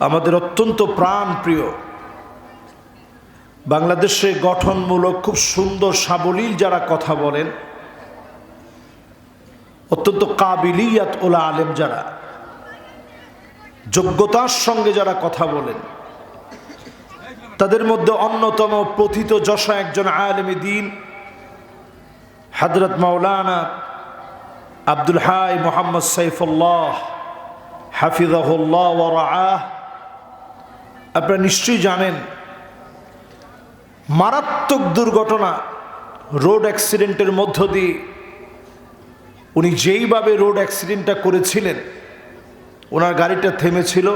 আমাদের অত্যন্ত প্রাণ প্রিয় বাংলাদেশে গঠনমূলক খুব সুন্দর সাবলীল যারা কথা বলেন, অত্যন্ত কাবিলিয়াত ওলা আলেম যারা, যোগ্যতার সঙ্গে যারা কথা বলেন, তাদের মধ্যে অন্যতম প্রথিত যশা একজন আলেম দিন হজরত মাওলানা আব্দুল হাই মোহাম্মদ সাইফুল্লাহ হাফিজাহুল্লাহ ওরাহ আপনারা নিশ্চয়ই জানেন, মারাত্মক দুর্ঘটনা, রোড অ্যাক্সিডেন্টের মধ্য দিয়ে উনি যেইভাবে রোড অ্যাক্সিডেন্টটা করেছিলেন, ওনার গাড়িটা থেমেছিল,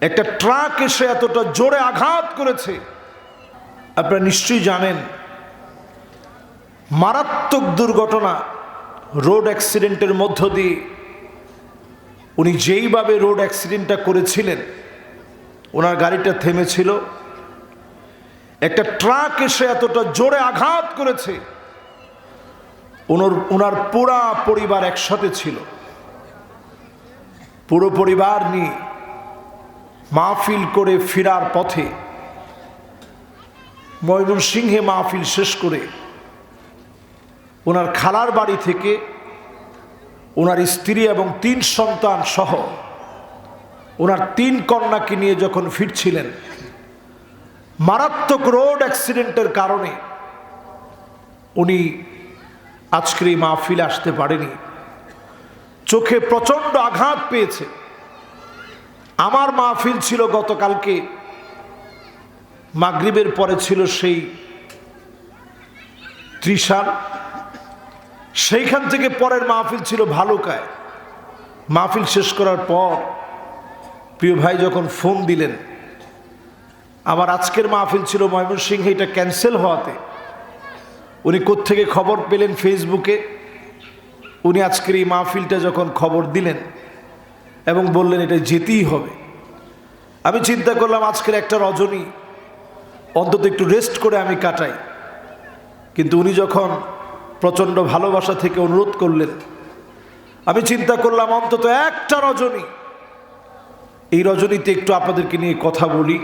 একটা ট্রাক এসে এতটা জোরে আঘাত করেছে। আপনারা নিশ্চয়ই জানেন, মারাত্মক দুর্ঘটনা, রোড অ্যাক্সিডেন্টের মধ্য দিয়ে উনি যেইভাবে রোড অ্যাক্সিডেন্টটা করেছিলেন ওনার গাড়িটা থেমেছিল। একটা ট্রাক এসে এতটা জোরে আঘাত করেছে। ওনার ওনার পুরা পরিবার একসাথে ছিল। পুরো পরিবার নিয়ে মাহফিল করে ফেরার পথে ময়মনসিংহে মাহফিল শেষ করে ওনার খালার বাড়ি থেকে ওনার স্ত্রী এবং তিন সন্তান সহ ওনার তিন কন্যাকে নিয়ে যখন ফিরছিলেন, মারাত্মক রোড অ্যাক্সিডেন্টের কারণে উনি আজকের এই মাহফিলে আসতে পারেনি। চোখে প্রচণ্ড আঘাত পেয়েছে। আমার মাহফিল ছিল গতকালকে, মাগরিবের পরে ছিল সেই ত্রিশাল। সেইখান থেকে পরের মাহফিল ছিল ভালুকায়। মাহফিল শেষ করার পর প্রিয় ভাই, যখন ফোন দিলেন, আমার আজকের মাহফিল ছিল ময়মনসিংহে, এটা ক্যান্সেল হওয়াতে। উনি কোত্থেকে খবর পেলেন ফেসবুকে? উনি আজকের এই মাহফিলটা যখন খবর দিলেন এবং বললেন, এটা যেতেই হবে। আমি চিন্তা করলাম, আজকের একটা রজনী, অন্তত একটু রেস্ট করে আমি কাটাই। কিন্তু উনি যখন প্রচণ্ড ভালোবাসা থেকে অনুরোধ করলেন, আমি চিন্তা করলাম, অন্তত একটা রজনী এই রজনীতে একটু আপনাদেরকে নিয়ে কথা বলি।